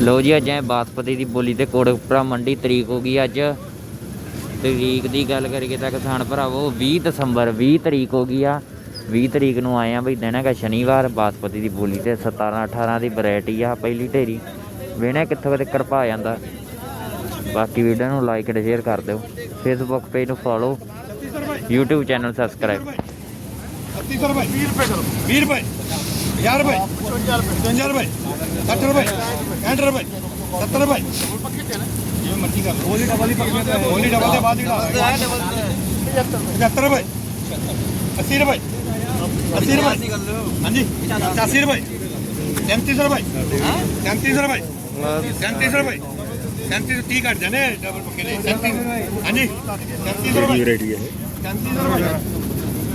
ਲੋ ਜੀ, ਅੱਜ ਐ ਬਾਸਪਤੀ ਦੀ ਬੋਲੀ ਤੇ ਕੋੜਪੁਰਾ ਮੰਡੀ ਤਰੀਕ ਹੋ ਗਈ ਅੱਜ। ਤਰੀਕ ਦੀ ਗੱਲ ਕਰੀਏ ਤਾਂ ਕਿਸਾਨ ਭਰਾਵੋ 20 ਦਸੰਬਰ 20 ਤਰੀਕ ਹੋ ਗਈ ਆ। 20 ਤਰੀਕ ਨੂੰ ਆਏ ਆ ਬਈ ਦਿਨ ਹੈਗਾ ਸ਼ਨੀਵਾਰ, ਬਾਸਪਤੀ ਦੀ ਬੋਲੀ ਤੇ 17 18 ਦੀ ਵੈਰਾਈਟੀ ਆ ਪਹਿਲੀ ਢੇਰੀ। ਵੇਣਾ ਕਿੱਥੋਂ ਤੱਕ ਕਰਪਾ ਜਾਂਦਾ। ਬਾਕੀ ਵੀਡੀਓ ਨੂੰ ਲਾਈਕ ਅਤੇ ਸ਼ੇਅਰ ਕਰ ਦਿਓ। ਫੇਸਬੁੱਕ ਪੇਜ ਨੂੰ ਫੋਲੋ YouTube ਚੈਨਲ ਸਬਸਕ੍ਰਾਈਬ 36 ਰੁਪਏ 20 ਰੁਪਏ ਕਰੋ 20 ਰੁਪਏ। యాభై తొంభై రూపాయి సత్తు రూపాయి ఎంట రూపాయి సత్తు రూపాయి ఓన్లీ డబల్ पचहत्तर रुपये अस्सी रुपये अस्सी रुपये हाँ जी। पचासी रुपये सैंतीस रुपये सैंतीस रुपये सैंतीस रुपये सैंतीस टी काट जाने डबल पकेले सैंतीस। हाँ जी। सैंतीस रुपये सैंतीस रुपये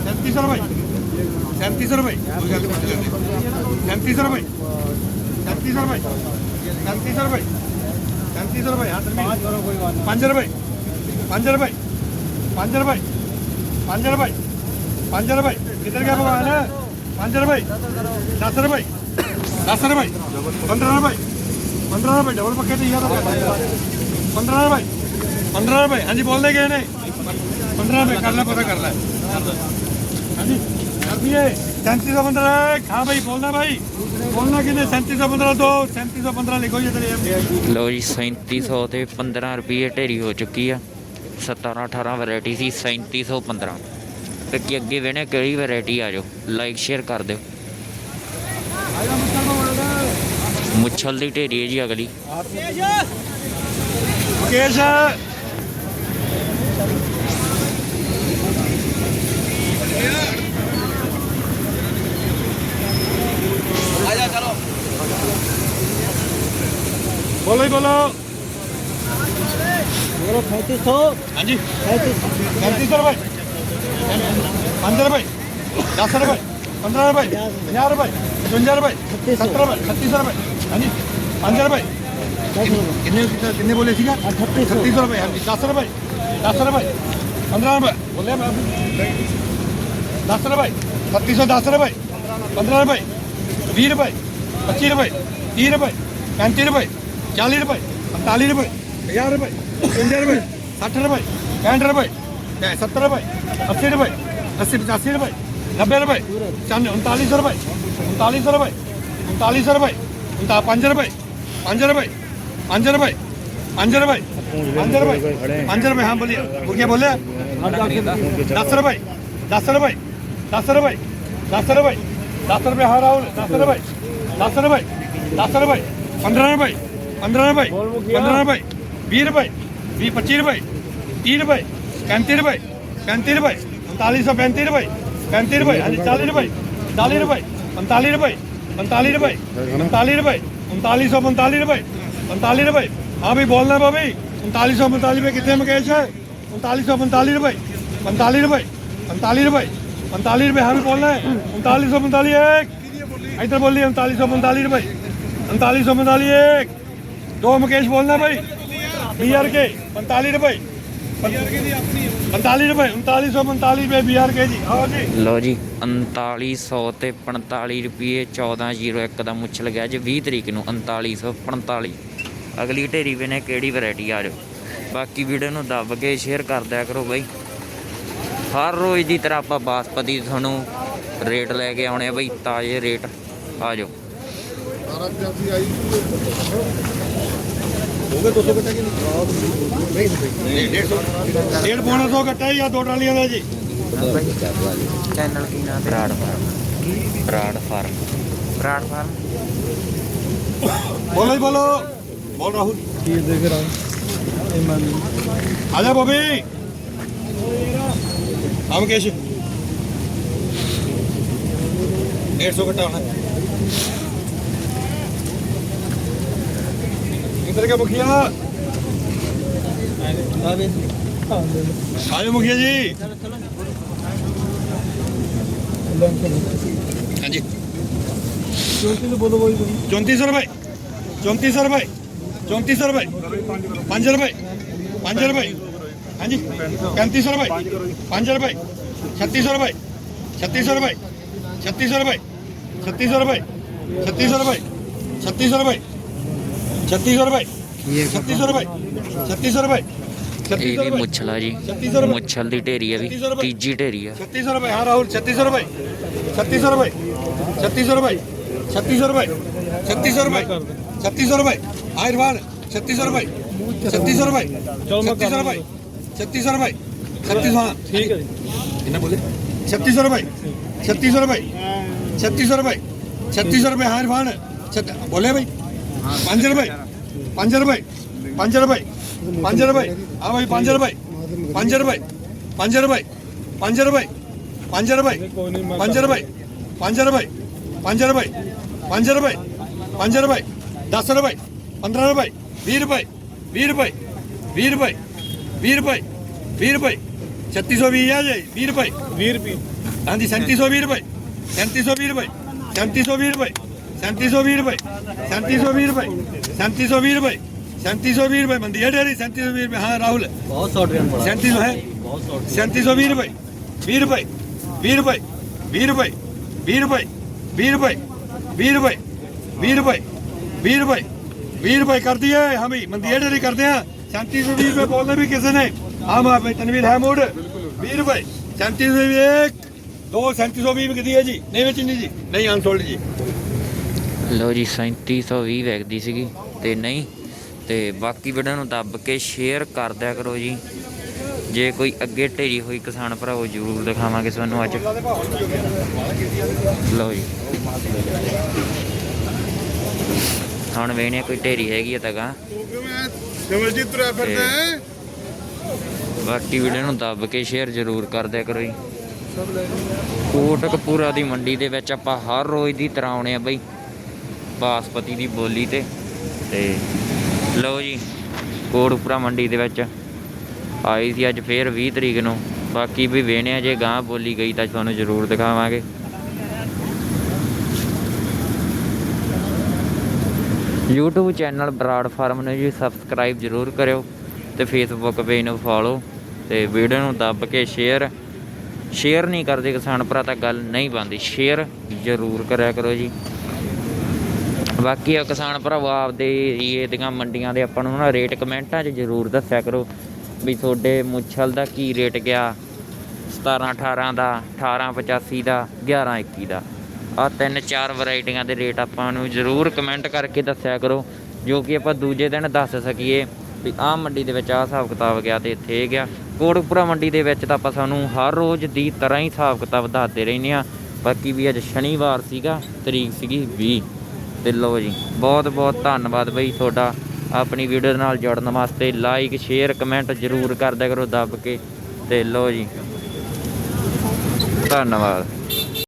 सैंतीस रुपये 3700 ਰੁਪਏ। ਕੋਈ ਗੱਲ ਨਹੀਂ ਜਾਂਦੇ 3700 ਰੁਪਏ। 3700 ਰੁਪਏ। 3700 ਰੁਪਏ। 3700 ਰੁਪਏ ਹਾਂ ਤਰਮੀਨ 5 ਰੁਪਏ। 5 ਰੁਪਏ। 5 ਰੁਪਏ। 5 ਰੁਪਏ। 5 ਰੁਪਏ। ਕਿੱਧਰ ਗਿਆ ਭਗਵਾਨ? 5 ਰੁਪਏ। 10 ਰੁਪਏ। 10 ਰੁਪਏ। 15 ਰੁਪਏ। 15 ਰੁਪਏ। ਡਬਲ ਪੱਕੇ ਤੇ ਯਾਰ 15 ਰੁਪਏ। 15 ਰੁਪਏ। ਹਾਂਜੀ ਬੋਲਦੇ ਗਏ ਨੇ। 15 ਰੁਪਏ। ਕਰ ਲੈ ਪਤਾ ਕਰ ਲੈ। ਹਾਂਜੀ। ਕਰ ਦਈਏ 3715 ਹਾਂ ਭਾਈ ਬੋਲਣਾ ਭਾਈ ਬੋਲਣਾ ਕਿਨੇ 3715 ਦੋ 3715 ਲਿਖੋ ਜੀ ਤੇਰੇ ਲੋ ਜੀ 3700 ਤੇ 15 ਰੁਪਏ ਢੇਰੀ ਹੋ ਚੁੱਕੀ ਆ। 17 18 ਵੈਰਾਈਟੀ ਸੀ 3715 ਤੇ ਕੀ ਅੱਗੇ ਵੇਣੇ ਕਿਹੜੀ ਵੈਰਾਈਟੀ ਆ ਜਾਓ। ਲਾਈਕ ਸ਼ੇਅਰ ਕਰ ਦਿਓ। ਮੁੱਛਲ ਦੀ ਢੇਰੀ ਹੈ ਜੀ ਅਗਲੀ। ਮੁਕੇਸ਼ ਬੋਲੋ ਹੀ ਬੋਲੋ। ਬੋਲੋ 3500 ਹਾਂਜੀ। 3500 ਰੁਪਏ। 5 ਰੁਪਏ। 10 ਰੁਪਏ। 15 ਰੁਪਏ। 50 ਰੁਪਏ। 55 ਰੁਪਏ। 70 ਰੁਪਏ। ਹਾਂਜੀ। 5 ਰੁਪਏ। ਕਿੰਨੇ ਕਿੰਨੇ ਬੋਲੇ ਸੀਗਾ? 3600 ਰੁਪਏ। ਹਾਂਜੀ। 10 ਰੁਪਏ। 10 ਰੁਪਏ। 15 ਰੁਪਏ। ਬੋਲੇ ਮੈਂ 10 ਰੁਪਏ। 3610 ਰੁਪਏ। 15 ਰੁਪਏ। 20 ਰੁਪਏ। 25 ਰੁਪਏ। 30 ਰੁਪਏ। 35 ਰੁਪਏ। 40 ਰੁਪਏ 45 ਰੁਪਏ 50 ਰੁਪਏ 50 ਰੁਪਏ 60 ਰੁਪਏ 65 ਰੁਪਏ 70 ਰੁਪਏ 80 ਰੁਪਏ 80 85 ਰੁਪਏ 90 ਰੁਪਏ 39 ਰੁਪਏ 39 ਰੁਪਏ 39 ਰੁਪਏ 5 ਰੁਪਏ 5 ਰੁਪਏ 5 ਰੁਪਏ 5 ਰੁਪਏ 5 ਰੁਪਏ 5 ਰੁਪਏ ਹਾਂ ਬੋਲਿਆ ਮੁਰਗਿਆ ਬੋਲਿਆ 10 ਰੁਪਏ 10 ਰੁਪਏ 10 ਰੁਪਏ 10 ਰੁਪਏ 10 ਰੁਪਏ ਹਾਂ ਰਾਹੁਲ 10 ਰੁਪਏ 10 ਰੁਪਏ 10 ਰੁਪਏ 15 ਰੁਪਏ 15 ਰੁਪਏ 15 ਰੁਪਏ 20 ਰੁਪਏ 20 25 ਰੁਪਏ 30 ਰੁਪਏ 35 ਰੁਪਏ 35 ਰੁਪਏ 3935 ਰੁਪਏ 35 ਰੁਪਏ ਹਾਂਜੀ 40 ਰੁਪਏ 40 ਰੁਪਏ 45 ਰੁਪਏ 45 ਰੁਪਏ 45 ਰੁਪਏ 3945 ਰੁਪਏ 45 ਰੁਪਏ ਹਾਂ ਵੀ ਬੋਲਣਾ ਬਾਬੀ 3945 ਰੁਪਏ ਕਿੱਥੇ ਮੁਕੇਸ਼ 3945 ਰੁਪਏ 45 ਰੁਪਏ 45 ਰੁਪਏ 45 ਰੁਪਏ ਹਾਂ ਵੀ ਬੋਲਣਾ ਹੈ 3945 ਇੱਕ ਇੱਧਰ ਬੋਲੀ 3945 ਰੁਪਏ 3945 ਇੱਕ ਦੋ ਮੁਕੇਸ਼ ਬੋਲਣਾ ਭਾਈ ਬੀਆਰ ਕੇ 45 ਰੁਪਏ। 45 ਰੁਪਏ 3945 ਰੁਪਏ ਬੀਆਰ ਕੇ ਜੀ। ਆਓ ਜੀ। ਲੋ ਜੀ 3900 ਤੇ 45 ਰੁਪਏ 1401 ਦਾ ਮੁੱਛ ਲੱਗਿਆ ਅੱਜ 20 ਤਰੀਕ ਨੂੰ 3945 ਅਗਲੀ ਢੇਰੀ ਵੇਨੇ ਕਿਹੜੀ ਵੈਰਾਈਟੀ ਆ ਜਾਓ। ਬਾਕੀ ਵੀਡੀਓ ਨੂੰ ਦੱਬ ਕੇ ਸ਼ੇਅਰ ਕਰ ਦਿਆ ਕਰੋ ਬਾਈ। ਹਰ ਰੋਜ਼ ਦੀ ਤਰ੍ਹਾਂ ਆਪਾਂ ਬਾਸਪਤੀ ਤੁਹਾਨੂੰ ਰੇਟ ਲੈ ਕੇ ਆਉਣੇ ਆ ਬਈ ਤਾਜ਼ੇ ਰੇਟ। ਆ ਜਾਓ। ਹੋਊਗਾ 200 ਗੱਟਾ ਕਿ ਨਹੀਂ? ਨਹੀਂ 150 ਡੇਢ ਪੌਣਾ 100 ਗੱਟਾ ਜਾਂ ਦੋ ਟਰਾਲੀਆਂ ਦਾ ਜੀ। ਚੈਨਲ ਕੀ ਨਾਮ Brar farm. Brar farm. Brar farm? ਬੋਲੋ ਜੀ ਬੋਲੋ। ਬੋਲ ਰਾਹੁਲ। ਕੀ ਦੇਖ ਰਹਾ ਇਮਾਨ ਆ ਜਾ ਬੋਬੀ। ਆਮ ਕੇਸ਼ 150 ਗੱਟਾ ਹੋਣਾ। ਇੱਧਰ ਕੇ ਮੁਖੀਆ ਆਜੋ ਜੀ ਹਾਂਜੀ 3400 ਰੁਪਏ 3400 ਰੁਪਏ 3400 ਰੁਪਏ 5 ਰੁਪਏ 5 ਰੁਪਏ ਹਾਂਜੀ 3500 ਰੁਪਏ 5 ਰੁਪਏ 3600 ਰੁਪਏ 3600 ਰੁਪਏ 3600 ਰੁਪਏ 3600 ਰੁਪਏ 3600 ਰੁਪਏ 3600 ਰੁਪਏ ਇਹ ਵੀ ਮੁੱਛਲ ਆ ਜੀ ਮੁੱਛਲ ਦੀ ਢੇਰੀ ਆ ਵੀ ਤੀਜੀ ਢੇਰੀ ਆ 3600 ਰੁਪਏ ਹਾਂ ਰਾਹੁਲ 3600 ਰੁਪਏ 3600 ਰੁਪਏ 3600 ਰੁਪਏ 3600 ਰੁਪਏ 3600 ਰੁਪਏ 3600 ਰੁਪਏ ਆਇਰਵਾਨ 3600 ਰੁਪਏ 3600 ਰੁਪਏ 3600 ਰੁਪਏ 3600 ਰੁਪਏ 3600 ਠੀਕ ਹੈ ਇਹਨਾਂ ਬੋਲੇ 3600 ਰੁਪਏ 3600 ਰੁਪਏ 3600 ਰੁਪਏ 3600 ਰੁਪਏ ਆਇਰਵਾਨ ਬੋਲੇ ਭਾਈ પાંજરભાઈ પાંજરભાઈ પાંજરભાઈ પાંજરભાઈ હા ભાઈ પાંજરભાઈ પાંજરભાઈ પાંજરભાઈ પાંજરભાઈ પાંજરભાઈ પાંજરભાઈ પાંજરભાઈ પાંજરભાઈ પાંજરભાઈ પાંજરભાઈ દાસરભાઈ પંદરભાઈ વીરભાઈ વીરભાઈ વીરભાઈ વીરભાઈ વીરભાઈ છત્રીસો વીસ જાય વીરભાઈ વીરભાઈ હાજી સેન્તીસો વીરભાઈ સેન્તીસો વીરભાઈ સેન્તીસો વીરભાઈ 3720 ਰੁਪਏ 3720 ਰੁਪਏ 3720 ਰੁਪਏ 3720 रुपए बंदी है डेरी सैंतीस सौ रुपए हाँ राहुल बहुत सौ सैंतीस सौ है सैंतीस सौ बीस रुपए बीस रुपए बीस रुपए बीस रुपए बीस रुपए बीस रुपए बीस रुपए बीस रुपए बीस रुपए बीस रुपए कर दिए हम ही मंदी है डेरी करते हैं सैंतीस सौ बीस रुपए बोलने भी किसी ने हम आप तनवीर है मोड बीस रुपए सैंतीस सौ एक दो सैंतीस सौ बीस कितनी है जी नहीं बेचनी जी नहीं अनसोल्ड जी ਲਓ ਜੀ 3720 ਵੇਚਦੀ ਸੀਗੀ ਤੇ ਨਹੀਂ ਤੇ ਬਾਕੀ ਵੀਡੀਓ ਨੂੰ ਦੱਬ ਕੇ ਸ਼ੇਅਰ ਕਰ ਦਿਆ ਕਰੋ ਜੀ। ਜੇ ਕੋਈ ਅੱਗੇ ਢੇਰੀ ਹੋਈ ਕਿਸਾਨ ਭਰਾਵੋ ਜ਼ਰੂਰ ਦਿਖਾਵਾਂਗੇ ਤੁਹਾਨੂੰ ਅੱਜ। ਲਓ ਜੀ। ਹੁਣ ਵੇਣੇ ਕੋਈ ਢੇਰੀ ਹੈਗੀ ਆ ਤਗਾ ਸਿਮਰਜੀਤ ਤੁਰਿਆ ਫਿਰਦਾ ਹੈ? ਬਾਕੀ ਵੀਡੀਓ ਨੂੰ ਦੱਬ ਕੇ ਸ਼ੇਅਰ ਜ਼ਰੂਰ ਕਰ ਦਿਆ ਕਰੋ ਜੀ। ਕੋਟਕਪੂਰਾ ਦੀ ਮੰਡੀ ਦੇ ਵਿੱਚ ਆਪਾਂ ਹਰ ਰੋਜ਼ ਦੀ ਤਰ੍ਹਾਂ ਆਉਣੇ ਆ ਬਈ। ਬਾਸਪਤੀ ਦੀ ਬੋਲੀ ਤੇ। ਤੇ ਲਓ ਜੀ ਕੋਟਕਪੂਰਾ ਮੰਡੀ ਦੇ ਵਿੱਚ ਆਈ ਸੀ ਅੱਜ ਫੇਰ 20 ਤਰੀਕ ਨੂੰ। ਬਾਕੀ ਵੀ ਵੇਣਿਆ ਜੇ ਗਾਂ ਬੋਲੀ ਗਈ ਤਾਂ ਤੁਹਾਨੂੰ ਜ਼ਰੂਰ ਦਿਖਾਵਾਂਗੇ। YouTube ਚੈਨਲ ਬਰਾੜ ਫਾਰਮ ਨੂੰ ਜੀ ਸਬਸਕ੍ਰਾਈਬ ਜ਼ਰੂਰ ਕਰਿਓ ਤੇ Facebook ਪੇਜ ਨੂੰ ਫੋਲੋ ਤੇ ਵੀਡੀਓ ਨੂੰ ਦੱਬ ਕੇ ਸ਼ੇਅਰ ਸ਼ੇਅਰ ਨਹੀਂ ਕਰਦੇ ਕਿਸਾਨ ਭਰਾ ਤਾਂ ਗੱਲ ਨਹੀਂ ਬਣਦੀ। ਸ਼ੇਅਰ ਜ਼ਰੂਰ ਕਰਿਆ ਕਰੋ ਜੀ। ਬਾਕੀ ਆ ਕਿਸਾਨ ਭਰਾਵੋ, ਆਪਦੇ ਏਰੀਏ ਦੀਆਂ ਮੰਡੀਆਂ ਦੇ ਆਪਾਂ ਨੂੰ ਨਾ ਰੇਟ ਕਮੈਂਟਾਂ 'ਚ ਜ਼ਰੂਰ ਦੱਸਿਆ ਕਰੋ ਵੀ ਤੁਹਾਡੇ ਮੁੱਛਲ ਦਾ ਕੀ ਰੇਟ ਗਿਆ? 17 18 ਦਾ 18 85 ਦਾ 11 21 ਦਾ। ਆ ਤਿੰਨ, ਚਾਰ ਵੈਰਾਈਟੀਆਂ ਦੇ ਰੇਟ ਆਪਾਂ ਨੂੰ ਜ਼ਰੂਰ ਕਮੈਂਟ ਕਰਕੇ ਦੱਸਿਆ ਕਰੋ, ਜੋ ਕਿ ਆਪਾਂ ਦੂਜੇ ਦਿਨ ਦੱਸ ਸਕੀਏ ਵੀ ਆਹ ਮੰਡੀ ਦੇ ਵਿੱਚ ਆਹ ਹਿਸਾਬ ਕਿਤਾਬ ਗਿਆ ਤੇ ਇੱਥੇ ਇਹ ਗਿਆ। ਕੋਟਕਪੁਰਾ ਮੰਡੀ ਦੇ ਵਿੱਚ ਤਾਂ ਆਪਾਂ ਸਾਨੂੰ ਹਰ ਰੋਜ਼ ਦੀ ਤਰ੍ਹਾਂ ਹੀ ਹਿਸਾਬ ਕਿਤਾਬ ਦੱਸਦੇ ਰਹਿੰਦੇ ਆ ਬਾਕੀ ਵੀ ਅੱਜ ਸ਼ਨੀਵਾਰ ਸੀਗਾ, ਤਰੀਕ ਸੀਗੀ 20 ਤੇ ਲਓ ਜੀ, ਬਹੁਤ ਬਹੁਤ ਧੰਨਵਾਦ ਬਈ ਤੁਹਾਡਾ। ਆਪਣੀ ਵੀਡੀਓ ਦੇ ਨਾਲ ਜੁੜਨ ਵਾਸਤੇ ਲਾਈਕ ਸ਼ੇਅਰ ਕਮੈਂਟ ਜ਼ਰੂਰ ਕਰਦਿਆ ਕਰੋ ਦੱਬ ਕੇ। ਤੇ ਲਓ ਜੀ, ਧੰਨਵਾਦ।